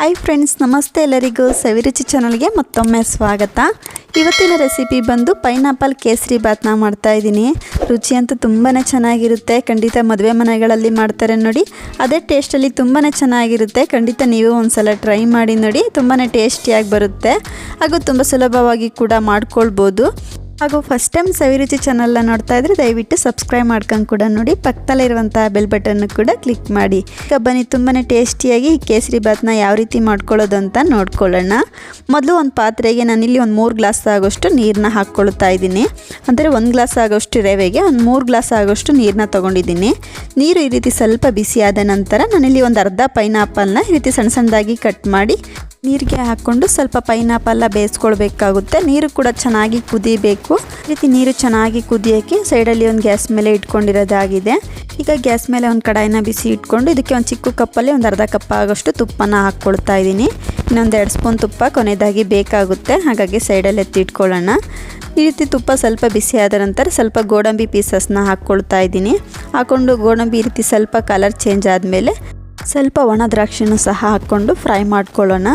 Hi friends ನಮಸ್ತೆ ಎಲ್ಲರಿಗೂ ಸವಿರುಚಿ ಚಾನಲ್ಗೆ ಮತ್ತೊಮ್ಮೆ ಸ್ವಾಗತ. ಇವತ್ತಿನ ರೆಸಿಪಿ ಬಂದು ಪೈನಾಪಲ್ ಕೇಸರಿ ಬಾತ್ನ ಮಾಡ್ತಾ ಇದ್ದೀನಿ. ರುಚಿ ಅಂತೂ ತುಂಬಾ ಚೆನ್ನಾಗಿರುತ್ತೆ. ಖಂಡಿತ ಮದುವೆ ಮನೆಗಳಲ್ಲಿ ಮಾಡ್ತಾರೆ ನೋಡಿ. ಅದೇ ಟೇಸ್ಟಲ್ಲಿ ತುಂಬಾ ಚೆನ್ನಾಗಿರುತ್ತೆ. ಖಂಡಿತ ನೀವು ಒಂದ್ಸಲ ಟ್ರೈ ಮಾಡಿ ನೋಡಿ. ತುಂಬಾ ಟೇಸ್ಟಿಯಾಗಿ ಬರುತ್ತೆ. ಹಾಗೂ ತುಂಬ ಸುಲಭವಾಗಿ ಕೂಡ ಮಾಡ್ಕೊಳ್ಬೋದು. ಹಾಗೂ ಫಸ್ಟ್ ಟೈಮ್ ಸವಿರುಚಿ ಚಾನಲ್ನ ನೋಡ್ತಾ ಇದ್ರೆ ದಯವಿಟ್ಟು ಸಬ್ಸ್ಕ್ರೈಬ್ ಮಾಡ್ಕೊಂಡು ಕೂಡ ನೋಡಿ. ಪಕ್ಕದಲ್ಲಿರುವಂಥ ಬೆಲ್ ಬಟನ್ ಕೂಡ ಕ್ಲಿಕ್ ಮಾಡಿ. ಈಗ ಬನ್ನಿ ತುಂಬಾ ಟೇಸ್ಟಿಯಾಗಿ ಈ ಕೇಸರಿ ಬಾತ್ನ ಯಾವ ರೀತಿ ಮಾಡ್ಕೊಳ್ಳೋದು ಅಂತ ನೋಡ್ಕೊಳ್ಳೋಣ. ಮೊದಲು ಒಂದು ಪಾತ್ರೆಗೆ ನಾನಿಲ್ಲಿ ಒಂದು ಮೂರು ಗ್ಲಾಸ್ ಆಗೋಷ್ಟು ನೀರನ್ನ ಹಾಕ್ಕೊಳ್ತಾ ಇದ್ದೀನಿ. ಅಂದರೆ ಒಂದು ಗ್ಲಾಸ್ ಆಗೋಷ್ಟು ರವೆಗೆ, ಒಂದು ಮೂರು ಗ್ಲಾಸ್ ಆಗೋಷ್ಟು ನೀರನ್ನ ತೊಗೊಂಡಿದ್ದೀನಿ. ನೀರು ಈ ರೀತಿ ಸ್ವಲ್ಪ ಬಿಸಿಯಾದ ನಂತರ ನಾನಿಲ್ಲಿ ಒಂದು ಅರ್ಧ ಪೈನಾಪಲ್ನ ಈ ರೀತಿ ಸಣ್ಣ ಸಣ್ಣದಾಗಿ ಕಟ್ ಮಾಡಿ ನೀರಿಗೆ ಹಾಕ್ಕೊಂಡು ಸ್ವಲ್ಪ ಪೈನಾಪಲ್ಲ ಬೇಯಿಸ್ಕೊಳ್ಬೇಕಾಗುತ್ತೆ. ನೀರು ಕೂಡ ಚೆನ್ನಾಗಿ ಕುದಿಬೇಕು. ಈ ರೀತಿ ನೀರು ಚೆನ್ನಾಗಿ ಕುದಿಯೋಕ್ಕೆ ಸೈಡಲ್ಲಿ ಒಂದು ಗ್ಯಾಸ್ ಮೇಲೆ ಇಟ್ಕೊಂಡಿರೋದಾಗಿದೆ. ಈಗ ಗ್ಯಾಸ್ ಮೇಲೆ ಒಂದು ಕಡಾಯಿನ ಬಿಸಿ ಇಟ್ಕೊಂಡು ಇದಕ್ಕೆ ಒಂದು ಚಿಕ್ಕ ಕಪ್ಪಲ್ಲಿ ಒಂದು ಅರ್ಧ ಕಪ್ ಆಗೋಷ್ಟು ತುಪ್ಪನ ಹಾಕ್ಕೊಳ್ತಾ ಇದ್ದೀನಿ. ಇನ್ನೊಂದು ಎರಡು ಸ್ಪೂನ್ ತುಪ್ಪ ಕೊನೆಯದಾಗಿ ಬೇಕಾಗುತ್ತೆ. ಹಾಗಾಗಿ ಸೈಡಲ್ಲಿ ಎತ್ತಿಟ್ಕೊಳ್ಳೋಣ ಈ ರೀತಿ ತುಪ್ಪ ಸ್ವಲ್ಪ ಬಿಸಿ ಆದ ನಂತರ ಸ್ವಲ್ಪ ಗೋಡಂಬಿ ಪೀಸಸ್ನ ಹಾಕ್ಕೊಳ್ತಾ ಇದ್ದೀನಿ. ಹಾಕ್ಕೊಂಡು ಗೋಡಂಬಿ ರೀತಿ ಸ್ವಲ್ಪ ಕಲರ್ ಚೇಂಜ್ ಆದಮೇಲೆ ಸ್ವಲ್ಪ ಒಣ ದ್ರಾಕ್ಷಿನ ಸಹ ಹಾಕ್ಕೊಂಡು ಫ್ರೈ ಮಾಡ್ಕೊಳ್ಳೋಣ.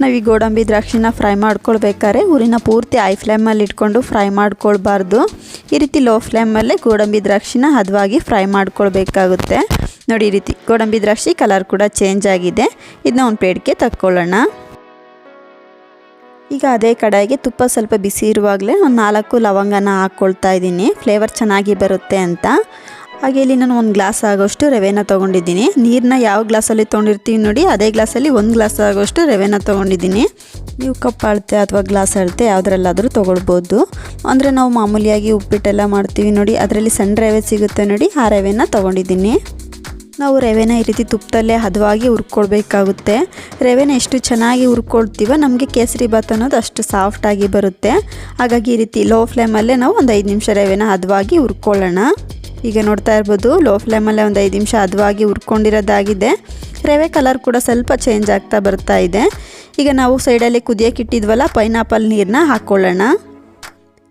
ನಾವು ಈ ಗೋಡಂಬಿ ದ್ರಾಕ್ಷಿನ ಫ್ರೈ ಮಾಡ್ಕೊಳ್ಬೇಕಾದ್ರೆ ಊರಿನ ಪೂರ್ತಿ ಐ ಫ್ಲೇಮಲ್ಲಿ ಇಟ್ಕೊಂಡು ಫ್ರೈ ಮಾಡ್ಕೊಳ್ಬಾರ್ದು. ಈ ರೀತಿ ಲೋ ಫ್ಲೇಮಲ್ಲೇ ಗೋಡಂಬಿ ದ್ರಾಕ್ಷಿನ ಹದವಾಗಿ ಫ್ರೈ ಮಾಡ್ಕೊಳ್ಬೇಕಾಗುತ್ತೆ. ನೋಡಿ ಈ ರೀತಿ ಗೋಡಂಬಿ ದ್ರಾಕ್ಷಿ ಕಲರ್ ಕೂಡ ಚೇಂಜ್ ಆಗಿದೆ. ಇದನ್ನ ಒಂದು ಪ್ಲೇಟ್ಗೆ ತಕ್ಕೊಳ್ಳೋಣ. ಈಗ ಅದೇ ಕಡಾಯಿಗೆ ತುಪ್ಪ ಸ್ವಲ್ಪ ಬಿಸಿ ಇರುವಾಗಲೇ ಒಂದು ನಾಲ್ಕು ಲವಂಗನ ಹಾಕ್ಕೊಳ್ತಾ ಇದ್ದೀನಿ. ಫ್ಲೇವರ್ ಚೆನ್ನಾಗಿ ಬರುತ್ತೆ ಅಂತ. ಹಾಗೆ ಇಲ್ಲಿ ನಾನು ಒಂದು ಗ್ಲಾಸ್ ಆಗೋಷ್ಟು ರವೆನ ತೊಗೊಂಡಿದ್ದೀನಿ. ನೀರನ್ನ ಯಾವ ಗ್ಲಾಸಲ್ಲಿ ತೊಗೊಂಡಿರ್ತೀವಿ ನೋಡಿ, ಅದೇ ಗ್ಲಾಸಲ್ಲಿ ಒಂದು ಗ್ಲಾಸ್ ಆಗೋಷ್ಟು ರವೆನ ತೊಗೊಂಡಿದ್ದೀನಿ. ನೀವು ಕಪ್ ಅಳತೆ ಅಥವಾ ಗ್ಲಾಸ್ ಅಳತೆ ಯಾವುದ್ರಲ್ಲಾದರೂ ತೊಗೊಳ್ಬೋದು. ಅಂದರೆ ನಾವು ಮಾಮೂಲಿಯಾಗಿ ಉಪ್ಪಿಟ್ಟೆಲ್ಲ ಮಾಡ್ತೀವಿ ನೋಡಿ, ಅದರಲ್ಲಿ ಸಣ್ಣ ರವೆ ಸಿಗುತ್ತೆ ನೋಡಿ, ಆ ರವೆನ ತೊಗೊಂಡಿದ್ದೀನಿ. ನಾವು ರವೆನ ಈ ರೀತಿ ತುಪ್ಪದಲ್ಲೇ ಹದವಾಗಿ ಹುರ್ಕೊಳ್ಬೇಕಾಗುತ್ತೆ. ರವೆನ ಎಷ್ಟು ಚೆನ್ನಾಗಿ ಹುರ್ಕೊಳ್ತೀವೋ ನಮಗೆ ಕೇಸರಿ ಬಾತ್ ಅನ್ನೋದು ಅಷ್ಟು ಸಾಫ್ಟಾಗಿ ಬರುತ್ತೆ. ಹಾಗಾಗಿ ಈ ರೀತಿ ಲೋ ಫ್ಲೇಮಲ್ಲೇ ನಾವು ಒಂದು ಐದು ನಿಮಿಷ ರವೆನ ಹದವಾಗಿ ಹುರ್ಕೊಳ್ಳೋಣ. ಈಗ ನೋಡ್ತಾ ಇರ್ಬೋದು. ಲೋ ಫ್ಲೇಮಲ್ಲೇ ಒಂದು ಐದು ನಿಮಿಷ ಹದವಾಗಿ ಹುರ್ಕೊಂಡಿರೋದಾಗಿದೆ. ರವೆ ಕಲರ್ ಕೂಡ ಸ್ವಲ್ಪ ಚೇಂಜ್ ಆಗ್ತಾ ಬರ್ತಾ ಇದೆ. ಈಗ ನಾವು ಸೈಡಲ್ಲಿ ಕುದಿಯೋಕೆ ಇಟ್ಟಿದ್ವಲ್ಲ ಪೈನಾಪಲ್ ನೀರನ್ನ ಹಾಕ್ಕೊಳ್ಳೋಣ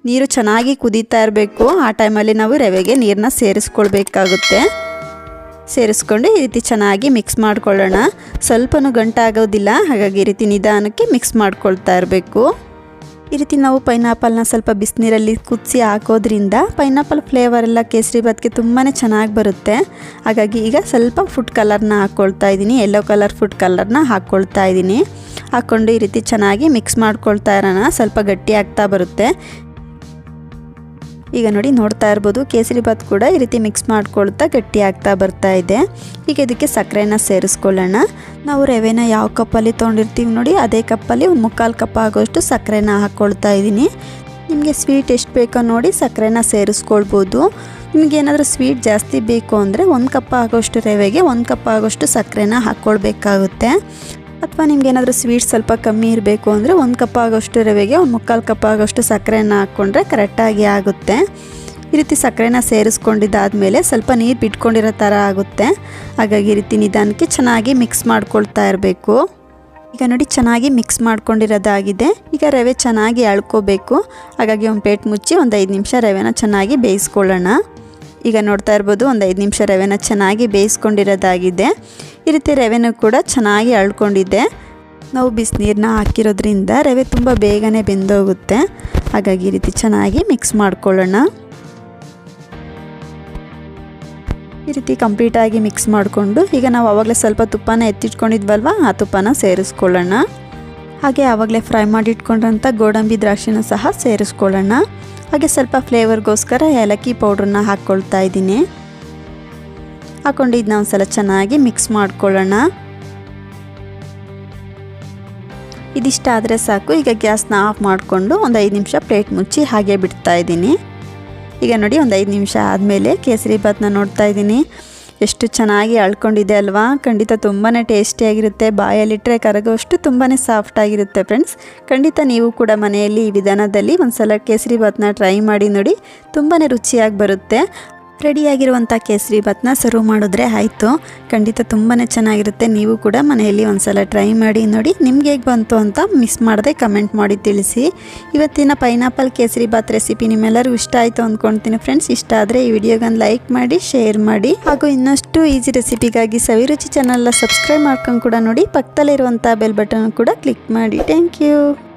ನೀರು ಚೆನ್ನಾಗಿ ಕುದೀತಾ ಇರಬೇಕು. ಆ ಟೈಮಲ್ಲಿ ನಾವು ರವೆಗೆ ನೀರನ್ನ ಸೇರಿಸ್ಕೊಳ್ಬೇಕಾಗುತ್ತೆ. ಸೇರಿಸ್ಕೊಂಡು ಈ ರೀತಿ ಚೆನ್ನಾಗಿ ಮಿಕ್ಸ್ ಮಾಡ್ಕೊಳ್ಳೋಣ. ಸ್ವಲ್ಪನೂ ಗಂಟಾಗೋದಿಲ್ಲ, ಹಾಗಾಗಿ ಈ ರೀತಿ ನಿಧಾನಕ್ಕೆ ಮಿಕ್ಸ್ ಮಾಡ್ಕೊಳ್ತಾ ಇರಬೇಕು. ಈ ರೀತಿ ನಾವು ಪೈನಾಪಲ್ನ ಸ್ವಲ್ಪ ಬಿಸಿನೀರಲ್ಲಿ ಕುದಿಸಿ ಹಾಕೋದ್ರಿಂದ ಪೈನಾಪಲ್ ಫ್ಲೇವರ್ ಎಲ್ಲ ಕೇಸರಿ ಬಾತ್ಗೆ ತುಂಬಾ ಚೆನ್ನಾಗಿ ಬರುತ್ತೆ. ಹಾಗಾಗಿ ಈಗ ಸ್ವಲ್ಪ ಫುಡ್ ಕಲರ್ನ ಹಾಕ್ಕೊಳ್ತಾ ಇದ್ದೀನಿ. ಯೆಲ್ಲೋ ಕಲರ್ ಫುಡ್ ಕಲರ್ನ ಹಾಕ್ಕೊಳ್ತಾ ಇದ್ದೀನಿ. ಹಾಕ್ಕೊಂಡು ಈ ರೀತಿ ಚೆನ್ನಾಗಿ ಮಿಕ್ಸ್ ಮಾಡ್ಕೊಳ್ತಾ ಇರೋಣ. ಸ್ವಲ್ಪ ಗಟ್ಟಿ ಆಗ್ತಾ ಬರುತ್ತೆ. ಈಗ ನೋಡಿ ನೋಡ್ತಾ ಇರ್ಬೋದು, ಕೇಸರಿ ಬಾತ್ ಕೂಡ ಈ ರೀತಿ ಮಿಕ್ಸ್ ಮಾಡ್ಕೊಳ್ತಾ ಗಟ್ಟಿ ಆಗ್ತಾ ಬರ್ತಾ ಇದೆ. ಈಗ ಇದಕ್ಕೆ ಸಕ್ಕರೆನ ಸೇರಿಸ್ಕೊಳ್ಳೋಣ. ನಾವು ರವೆನ ಯಾವ ಕಪ್ಪಲ್ಲಿ ತೊಗೊಂಡಿರ್ತೀವಿ ನೋಡಿ, ಅದೇ ಕಪ್ಪಲ್ಲಿ ಒಂದು ಮುಕ್ಕಾಲು ಕಪ್ ಆಗೋಷ್ಟು ಸಕ್ಕರೆನ ಹಾಕ್ಕೊಳ್ತಾ ಇದ್ದೀನಿ. ನಿಮಗೆ ಸ್ವೀಟ್ ಎಷ್ಟು ಬೇಕೋ ನೋಡಿ ಸಕ್ಕರೆನ ಸೇರಿಸ್ಕೊಳ್ಬೋದು. ನಿಮಗೆ ಏನಾದರೂ ಸ್ವೀಟ್ ಜಾಸ್ತಿ ಬೇಕು ಅಂದರೆ ಒಂದು ಕಪ್ ಆಗೋಷ್ಟು ರವೆಗೆ, ಒಂದು ಕಪ್ ಆಗೋಷ್ಟು ಸಕ್ಕರೆನ ಹಾಕ್ಕೊಳ್ಬೇಕಾಗುತ್ತೆ ಅಥವಾ ನಿಮ್ಗೆ ಏನಾದರೂ ಸ್ವೀಟ್ ಸ್ವಲ್ಪ ಕಮ್ಮಿ ಇರಬೇಕು ಅಂದರೆ ಒಂದು ಕಪ್ ಆಗೋಷ್ಟು ರವೆಗೆ ಒಂದು ಮುಕ್ಕಾಲು ಕಪ್ ಆಗೋಷ್ಟು ಸಕ್ಕರೆನ ಹಾಕ್ಕೊಂಡ್ರೆ ಕರೆಕ್ಟಾಗಿ ಆಗುತ್ತೆ. ಈ ರೀತಿ ಸಕ್ಕರೆನ ಸೇರಿಸ್ಕೊಂಡಿದ್ದಾದಮೇಲೆ ಸ್ವಲ್ಪ ನೀರು ಬಿಟ್ಕೊಂಡಿರೋ ಥರ ಆಗುತ್ತೆ. ಹಾಗಾಗಿ ಈ ರೀತಿ ನಿಧಾನಕ್ಕೆ ಚೆನ್ನಾಗಿ ಮಿಕ್ಸ್ ಮಾಡ್ಕೊಳ್ತಾ ಇರಬೇಕು. ಈಗ ನೋಡಿ ಚೆನ್ನಾಗಿ ಮಿಕ್ಸ್ ಮಾಡ್ಕೊಂಡಿರೋದಾಗಿದೆ. ಈಗ ರವೆ ಚೆನ್ನಾಗಿ ಅಳ್ಕೋಬೇಕು. ಹಾಗಾಗಿ ಒಂದು ಪ್ಲೇಟ್ ಮುಚ್ಚಿ ಒಂದು ಐದು ನಿಮಿಷ ರವೆನ ಚೆನ್ನಾಗಿ ಬೇಯಿಸ್ಕೊಳ್ಳೋಣ. ಈಗ ನೋಡ್ತಾ ಇರ್ಬೋದು ಒಂದು ಐದು ನಿಮಿಷ ರವೆನ ಚೆನ್ನಾಗಿ ಬೇಯಿಸ್ಕೊಂಡಿರೋದಾಗಿದೆ. ಈ ರೀತಿ ರವೆನೂ ಕೂಡ ಚೆನ್ನಾಗಿ ಅಳ್ಕೊಂಡಿದ್ದೆ ನಾವು ಬಿಸಿನೀರನ್ನ ಹಾಕಿರೋದ್ರಿಂದ ರವೆ ತುಂಬ ಬೇಗನೆ ಬೆಂದೋಗುತ್ತೆ. ಹಾಗಾಗಿ ಈ ರೀತಿ ಚೆನ್ನಾಗಿ ಮಿಕ್ಸ್ ಮಾಡ್ಕೊಳ್ಳೋಣ. ಈ ರೀತಿ ಕಂಪ್ಲೀಟಾಗಿ ಮಿಕ್ಸ್ ಮಾಡಿಕೊಂಡು ಈಗ ನಾವು ಆವಾಗಲೇ ಸ್ವಲ್ಪ ತುಪ್ಪನ ಎತ್ತಿಟ್ಕೊಂಡಿದ್ವಲ್ವ, ಆ ತುಪ್ಪನ ಸೇರಿಸ್ಕೊಳ್ಳೋಣ. ಹಾಗೆ ಆವಾಗಲೇ ಫ್ರೈ ಮಾಡಿಟ್ಕೊಂಡ್ರಂಥ ಗೋಡಂಬಿ ದ್ರಾಕ್ಷಿನ ಸಹ ಸೇರಿಸ್ಕೊಳ್ಳೋಣ. ಹಾಗೆ ಸ್ವಲ್ಪ ಫ್ಲೇವರ್ಗೋಸ್ಕರ ಏಲಕ್ಕಿ ಪೌಡ್ರನ್ನ ಹಾಕ್ಕೊಳ್ತಾ ಇದ್ದೀನಿ. ಹಾಕೊಂಡು ಇದನ್ನ ಒಂದ್ಸಲ ಚೆನ್ನಾಗಿ ಮಿಕ್ಸ್ ಮಾಡ್ಕೊಳ್ಳೋಣ. ಇದಿಷ್ಟ ಆದರೆ ಸಾಕು, ಈಗ ಗ್ಯಾಸ್ನ ಆಫ್ ಮಾಡಿಕೊಂಡು ಒಂದು ಐದು ನಿಮಿಷ ಪ್ಲೇಟ್ ಮುಚ್ಚಿ ಹಾಗೆ ಬಿಡ್ತಾ ಇದ್ದೀನಿ. ಈಗ ನೋಡಿ ಒಂದು ಐದು ನಿಮಿಷ ಆದಮೇಲೆ ಕೇಸರಿ ಭಾತ್ನ ನೋಡ್ತಾ ಇದ್ದೀನಿ. ಎಷ್ಟು ಚೆನ್ನಾಗಿ ಅಳ್ಕೊಂಡಿದೆ ಅಲ್ವಾ? ಖಂಡಿತ ತುಂಬಾ ಟೇಸ್ಟಿಯಾಗಿರುತ್ತೆ ಬಾಯಲ್ಲಿಟ್ಟರೆ ಕರಗುವಷ್ಟು ತುಂಬಾ ಸಾಫ್ಟಾಗಿರುತ್ತೆ ಫ್ರೆಂಡ್ಸ್ ಖಂಡಿತ ನೀವು ಕೂಡ ಮನೆಯಲ್ಲಿ ಈ ವಿಧಾನದಲ್ಲಿ ಒಂದು ಸಲ ಕೇಸರಿ ಭಾತ್ನ ಟ್ರೈ ಮಾಡಿ ನೋಡಿ ತುಂಬಾ ರುಚಿಯಾಗಿ ಬರುತ್ತೆ. ರೆಡಿಯಾಗಿರುವಂಥ ಕೇಸರಿ ಭಾತ್ನ ಸರ್ವ್ ಮಾಡಿದ್ರೆ ಆಯಿತು. ಖಂಡಿತ ತುಂಬಾ ಚೆನ್ನಾಗಿರುತ್ತೆ. ನೀವು ಕೂಡ ಮನೆಯಲ್ಲಿ ಒಂದ್ಸಲ ಟ್ರೈ ಮಾಡಿ ನೋಡಿ ನಿಮ್ಗೆ ಹೇಗೆ ಬಂತು ಅಂತ ಮಿಸ್ ಮಾಡದೆ ಕಮೆಂಟ್ ಮಾಡಿ ತಿಳಿಸಿ. ಇವತ್ತಿನ ಪೈನಾಪಲ್ ಕೇಸರಿ ಭಾತ್ ರೆಸಿಪಿ ನಿಮ್ಮೆಲ್ಲರೂ ಇಷ್ಟ ಆಯಿತು ಅಂದ್ಕೊಳ್ತೀನಿ ಫ್ರೆಂಡ್ಸ್ ಇಷ್ಟ ಆದರೆ ಈ ವಿಡಿಯೋಗೊಂದು ಲೈಕ್ ಮಾಡಿ ಶೇರ್ ಮಾಡಿ. ಹಾಗೂ ಇನ್ನಷ್ಟು ಈಸಿ ರೆಸಿಪಿಗಾಗಿ ಸವಿರುಚಿ ಚಾನಲ್ನ ಸಬ್ಸ್ಕ್ರೈಬ್ ಮಾಡ್ಕೊಂಡು ಕೂಡ ನೋಡಿ. ಪಕ್ಕದಲ್ಲಿರುವಂಥ ಬೆಲ್ ಬಟನ್ ಕೂಡ ಕ್ಲಿಕ್ ಮಾಡಿ. Thank you